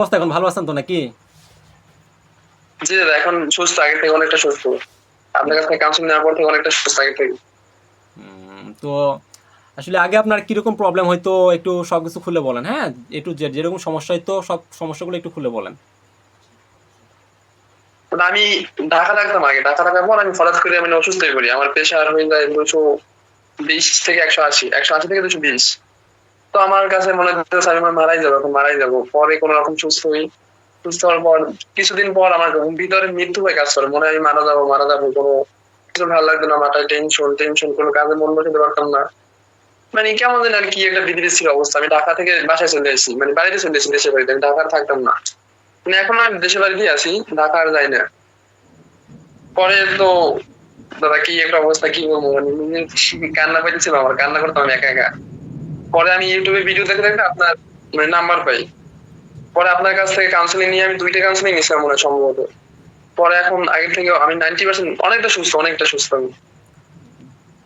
অবস্থা এখন ভালো আছেন তো নাকি? জি দাদা এখন সুস্থ আগে থেকে অনেকটা সুস্থ। আপনার কাছ কাউন্সিলিং নেওয়ার পর থেকে অনেকটা সুস্থ আগে থেকে। তো আসলে আগে আপনার কীরকম প্রবলেম হয়তো একটু সব কিছু খুলে বলেন হ্যাঁ? একটু যে- যেরকম সমস্যা হয়তো সব সমস্যাগুলো একটু খুলে বলেন। আমি ঢাকা থাকতাম আগে। ঢাকা থাকার পর আমি হঠাৎ করে আমি অসুস্থ হয়ে পড়ি। আমার প্রেশার হয়ে যায় দুশো বিশ থেকে একশো আশি। একশো আশি থেকে দুশো বিশ। তো আমার কাছে মনে হচ্ছে আমি মারাই যাব এখন মারাই যাব। পরে কোনো রকম সুস্থ হই, সুস্থ হওয়ার পর, কিছুদিন পর আমার ভিতরে মৃত্যু হয়ে কাজ করে। মনে হয় আমি মারা যাব মারা যাব, কোনো কিছু ভালো লাগতো না, মাথায় টেনশন টেনশন কোনো কাজে মন বসাতে পারতাম না। মানে কেমন যেন আর কি একটা বিধি ছিল অবস্থা। আমি ঢাকা থেকে বাসায় চলে এসেছি মানে বাড়িতে চলে এসেছি, দেশের বাড়িতে। আমি ঢাকার থাকতাম না। মানে এখন আমি দেশের বাড়িতেই আছি, ঢাকা আর যাই না। পরে তো, দাদা কি একটা অবস্থা, কি বলব? মানে কান্না পাইতেছিল আমার কান্না করতাম একা একা। পরে আমি ইউটিউবে ভিডিও দেখে দেখতে আপনার মানে নাম্বার পাই। পরে আপনার কাছ থেকে কাউন্সিলিং নিয়ে আমি দুইটা কাউন্সিলিং নিয়েছিলাম মনে সম্ভবত। পরে এখন আগে থেকে আমি নাইনটি পার্সেন্ট অনেকটা সুস্থ অনেকটা সুস্থ আমি।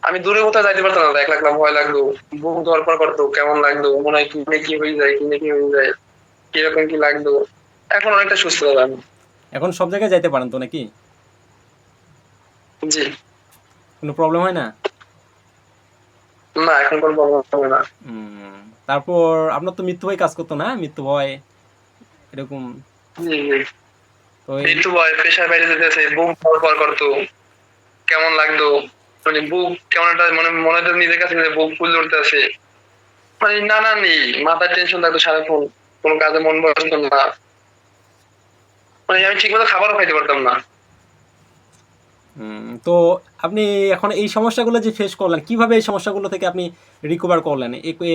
আমি দূরে কোথাও যাইতে পারতাম না এক লাখ ভয় লাগতো বুক ধরপড় করতো কেমন লাগল? মনে হয় কিনে কি হয়ে যায় কিনে কি হয়ে যায় কীরকম কি লাগল? এখন অনেকটা সুস্থ দাদা আমি। এখন সব জায়গায় যাইতে পারেন তো নাকি? জি। কোনো প্রবলেম হয় না? না এখন কোনো প্রবলেম হবে না। তারপর আপনার তো মৃত্যু ভয় কাজ করতো না? মৃত্যু ভয় এরকম। মৃত্যু ভয় প্রেশার বাইরে যেতেছে বুক ধরপড় করতো। কেমন লাগতো? মানে বুক কেমন একটা মানে মনে হতো নিজের কাছে বুক ফুল ধরতে আছে। মানে নানা নেই মাথার টেনশন থাকতো সারাক্ষণ। কোনো কাজে মন বসতো না। মানে আমি ঠিক মতো খাবারও খাইতে পারতাম না। তো আপনি এখন এই সমস্যাগুলো যে ফেস করলেন, কীভাবে এই সমস্যাগুলো থেকে আপনি রিকভার করলেন?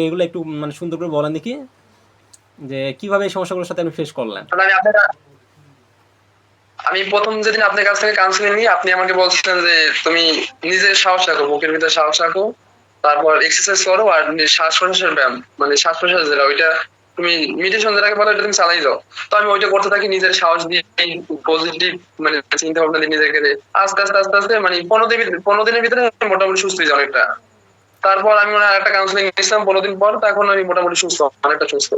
এগুলো একটু মানে সুন্দর করে বলেন দেখি, যে কীভাবে এই সমস্যাগুলোর সাথে আপনি ফেস করলেন? আমি প্রথম যেদিন আপনার কাছ থেকে কাউন্সিলিং নিই, আপনি আমাকে বলছিলেন যে তুমি নিজের সাহস রাখো, বুকের ভিতরে সাহস রাখো, তারপর এক্সারসাইজ করো আর শ্বাস প্রশ্বাসের ব্যায়াম মানে শ্বাস প্রশ্বাস যেটা, ওইটা তুমি মেডিটেশন যেটাকে বলো ওইটা তুমি চালাই যাও। তো আমি ওইটা করতে থাকি, নিজের সাহস দিয়ে পজিটিভ মানে চিন্তা ভাবনা দিয়ে নিজেকে আস্তে আস্তে আস্তে আস্তে মানে পনেরো দিন পনেরো দিনের ভিতরে মোটামুটি সুস্থ হয়ে অনেকটা তারপর আমি মনে একটা কাউন্সিলিং নিয়েছিলাম পনেরো দিন পর, তখন আমি মোটামুটি সুস্থ, অনেকটা সুস্থ।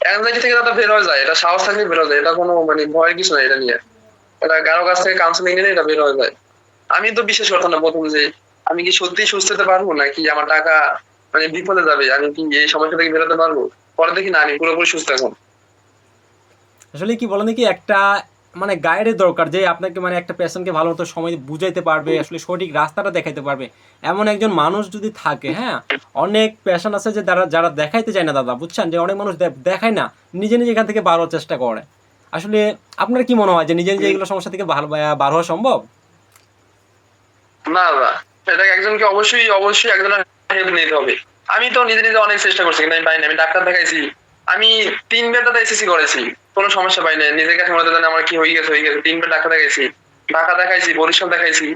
অ্যাংজাইটি থেকে দাদা বের হয়ে যায়, এটা সাহস থাকলে বের হয়ে যায়, এটা কোনো মানে ভয়ের কিছু নাই এটা নিয়ে। এটা কারও কাছ থেকে কাউন্সিলিং নিলে এটা বের হয়ে যায়। আমি তো বিশ্বাস করতাম না প্রথম যে আমি কি সত্যি সুস্থ হতে পারব, নাকি আমার টাকা মানে বিপদে যাবে, আমি কি এই সমস্যা থেকে বেরোতে পারব? পরে দেখি না আমি পুরোপুরি সুস্থ এখন। আসলে কি বলেন দেখি একটা মানে গাইডের দরকার যে আপনাকে মানে একটা পেশেন্টকে ভালো মতো সময় বুঝাইতে পারবে আসলে সঠিক রাস্তাটা দেখাইতে পারবে। এমন একজন মানুষ যদি থাকে হ্যাঁ অনেক পেশেন্ট আছে যে যারা যারা দেখাইতে চায় না দাদা বুঝছেন? যে অনেক মানুষ দেখায় না নিজে নিজে এখান থেকে বার হওয়ার চেষ্টা করে। আসলে আপনার কি মনে হয় যে নিজে নিজে এগুলো সমস্যা থেকে বার হওয়া সম্ভব? না না এটা একজনকে অবশ্যই অবশ্যই একজনের হেল্প নিতে হবে। আমি তো নিজে নিজে অনেক চেষ্টা করছি, কিন্তু আমি পাইনি আমি ডাক্তার দেখাইছি। আমি তিনবার দাদা এসএসসি করেছি, কোনো সমস্যা পাই না নিজের কাছে মনে না আমার কি হয়ে গেছে হয়ে গেছে। তিনবার ডাক্তার দেখাইছি, ঢাকা দেখাইছি, বরিশাল দেখাইছি,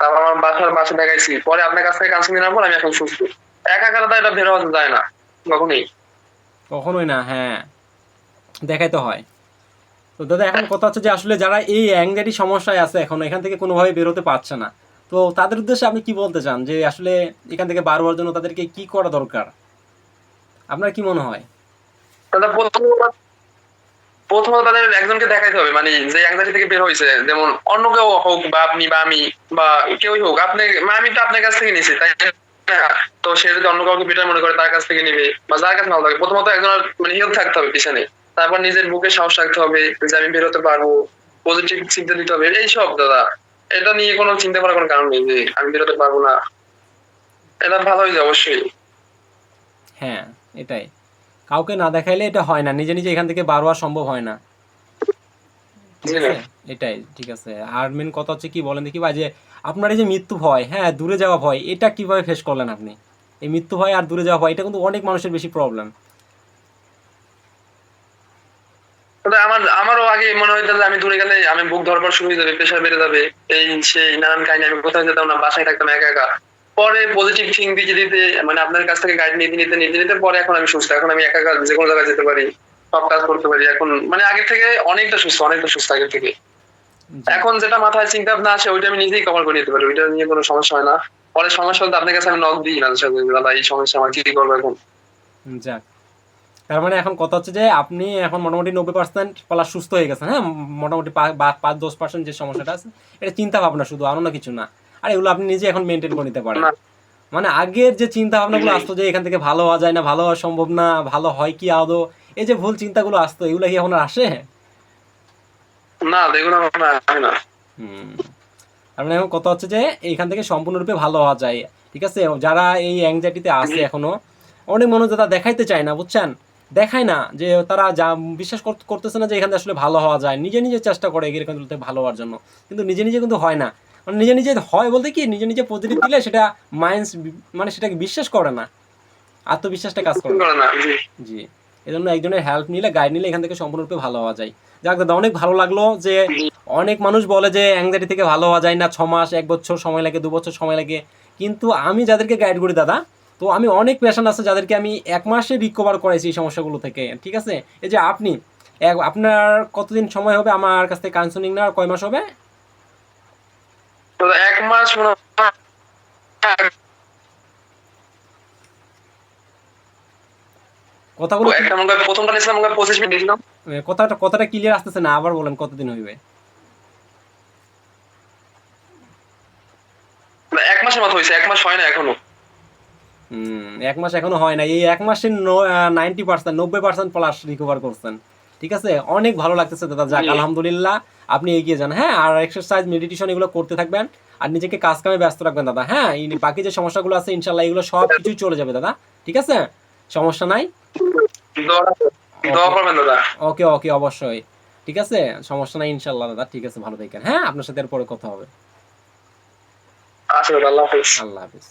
তারপর আমার বাসার বাসা দেখাইছি। পরে আপনার কাছ থেকে কাউন্সিলিং নেওয়ার পর আমি এখন সুস্থ। একা দাদা এটা বের যায় না, কখনোই। কখনোই না হ্যাঁ। দেখাইতে হয়। তো দাদা, এখন কথা হচ্ছে যে আসলে যারা এই অ্যাংজাইটি সমস্যায় আছে এখন, এখান থেকে কোনোভাবে বেরোতে পারছে না। তো তাদের উদ্দেশ্যে আপনি কি বলতে চান? যে আসলে এখান থেকে বার হওয়ার জন্য তাদেরকে কি করা দরকার? আপনার কি মনে হয়? প্রথমত তাদের একজনকে দেখাইতে হবে। মানে যে অ্যাংজাইটি থেকে বের হয়েছে, যেমন অন্য কেউ হোক বা আপনি বা আমি বা কেউই হোক, আপনি মানে আমি তো আপনার কাছ থেকে নিয়েছি তাই তো সে যদি অন্য কাউকে বেটার মনে করে, তার কাছ থেকে নিবে বা যার কাছে ভালো লাগে প্রথমত একজন মানে হেল্প থাকতে হবে পিছনে। তারপর নিজের বুকে সাহস রাখতে হবে যে আমি বেরোতে পারব পজিটিভ চিন্তা দিতে হবে। এইসব দাদা। এটা নিয়ে কোনো চিন্তা করার কোনো কারণ নেই যে আমি বেরোতে পারব না। এটা ভালো হয়েছে অবশ্যই। হ্যাঁ এটাই। কাউকে না দেখাইলে এটা হয় না নিজে নিজে এখান থেকে বার হওয়া সম্ভব হয় না। ঠিক আছে? না। এটাই ঠিক আছে। আর মেন কথা হচ্ছে কি বলেন দেখি ভাই যে আপনার এই যে মৃত্যু ভয় হ্যাঁ দূরে যাওয়া ভয় এটা কীভাবে ফেস করলেন আপনি? এই মৃত্যু ভয় আর দূরে যাওয়া ভয় এটা কিন্তু অনেক মানুষের বেশি প্রবলেম আমার আমারও আগে মনে হইতো যে আমি দূরে গেলে আমি বুক ধরবার শুরু হয়ে যাবে প্রেশার বেড়ে যাবে। এই সেই নানান কাহিনী আমি কোথাও যেতাম না বাসায় থাকতাম একা একা। পরে পজিটিভ থিং দিতে দিতে মানে আপনার কাছ থেকে গাইড নিতে নিতে নিতে নিতে পরে এখন আমি সুস্থ এখন আমি একা একা যে কোনো জায়গায় যেতে পারি সব কাজ করতে পারি। এখন মানে আগে থেকে অনেকটা সুস্থ অনেকটা সুস্থ আগে থেকে। এখন যেটা মাথায় চিন্তা ভাবনা আসে ওইটা আমি নিজেই কভার করে নিতে পারি ওইটা নিয়ে কোনো সমস্যা হয় না। পরে সমস্যা হলে আপনার কাছে আমি নক দিই না দাদা এই সমস্যা আমার কি করব এখন? যাক। তার মানে এখন কথা হচ্ছে যে আপনি এখন মোটামুটি নব্বই পার্সেন্ট প্লাস সুস্থ হয়ে গেছেন হ্যাঁ? মোটামুটি পাঁচ দশ পার্সেন্ট যে সমস্যাটা আছে এটা চিন্তা ভাবনা শুধু অন্য কিছু না। আর এগুলো আপনি নিজে এখন মেনটেন করে নিতে পারেন। মানে আগের যে চিন্তা ভাবনাগুলো আসতো যে এখান থেকে ভালো হওয়া যায় না ভালো হওয়া সম্ভব না ভালো হয় কি আদৌ এই যে ভুল চিন্তাগুলো আসতো এগুলো কি এখন আর আসে? না দেখুন না। হুম। মানে এখন কথা হচ্ছে যে এইখান থেকে সম্পূর্ণরূপে ভালো হওয়া যায়। ঠিক আছে? যারা এই অ্যাংজাইটিতে আছে এখনও অনেক মানুষ যারা দেখাইতে চায় না বুঝছেন? দেখায় না যে তারা যা বিশ্বাস করতেছে না যে এখান আসলে ভালো হওয়া যায় নিজে নিজে চেষ্টা করে এখান থেকে ভালো হওয়ার জন্য। কিন্তু নিজে নিজে কিন্তু হয় না। মানে নিজে নিজে হয় বলতে কি নিজে নিজে পজিটিভ দিলে সেটা মাইন্ড মানে সেটাকে বিশ্বাস করে না। আত্মবিশ্বাসটা কাজ করে না। জি। এই জন্য একজনের হেল্প নিলে গাইড নিলে এখান থেকে সম্পূর্ণরূপে ভালো হওয়া যায়। যাক দাদা অনেক ভালো লাগল যে অনেক মানুষ বলে যে অ্যাংজাইটি থেকে ভালো হওয়া যায় না ছ মাস এক বছর সময় লাগে দু বছর সময় লাগে। কিন্তু আমি যাদেরকে গাইড করি দাদা তো আমি অনেক পেশেন্ট আছে যাদেরকে আমি এক মাসে রিকভার করাইছি এই সমস্যাগুলো থেকে ঠিক আছে? এই যে আপনি আপনার কতদিন সময় হবে আমার কাছ থেকে কাউন্সিলিং নেওয়ার? কয় মাস হবে? এক মাস কথাগুলো প্রথমটা নিয়েছিলাম পঁচিশ মিনিট নিয়েছিলাম এ, কথাটা কথাটা ক্লিয়ার আসতেছে না আবার বলেন কতদিন হইবে? এক মাসের মতো হয়েছে এক মাস হয় না এখনও। এক মাস এখনও হয় না এই এক মাসে নাইনটি পার্সেন্ট নব্বই পার্সেন্ট প্লাস রিকভার করছেন। ঠিক আছে? অনেক ভালো লাগতেছে দাদা। যাক আলহামদুলিল্লাহ আপনি এগিয়ে যান। হ্যাঁ আর এক্সারসাইজ মেডিটেশন এগুলো করতে থাকবেন আর নিজেকে কাজ কামে ব্যস্ত রাখবেন দাদা। হ্যাঁ বাকি যে সমস্যাগুলো আছে ইনশাল্লাহ এগুলো সব কিছুই চলে যাবে দাদা। ঠিক আছে? সমস্যা নাই? ওকে ওকে অবশ্যই। ঠিক আছে? সমস্যা নাই ইনশাল্লাহ দাদা। ঠিক আছে ভালো থাকেন। হ্যাঁ আপনার সাথে এর পরে কথা হবে। আচ্ছা আল্লাহ হাফিজ। আল্লাহ হাফিজ।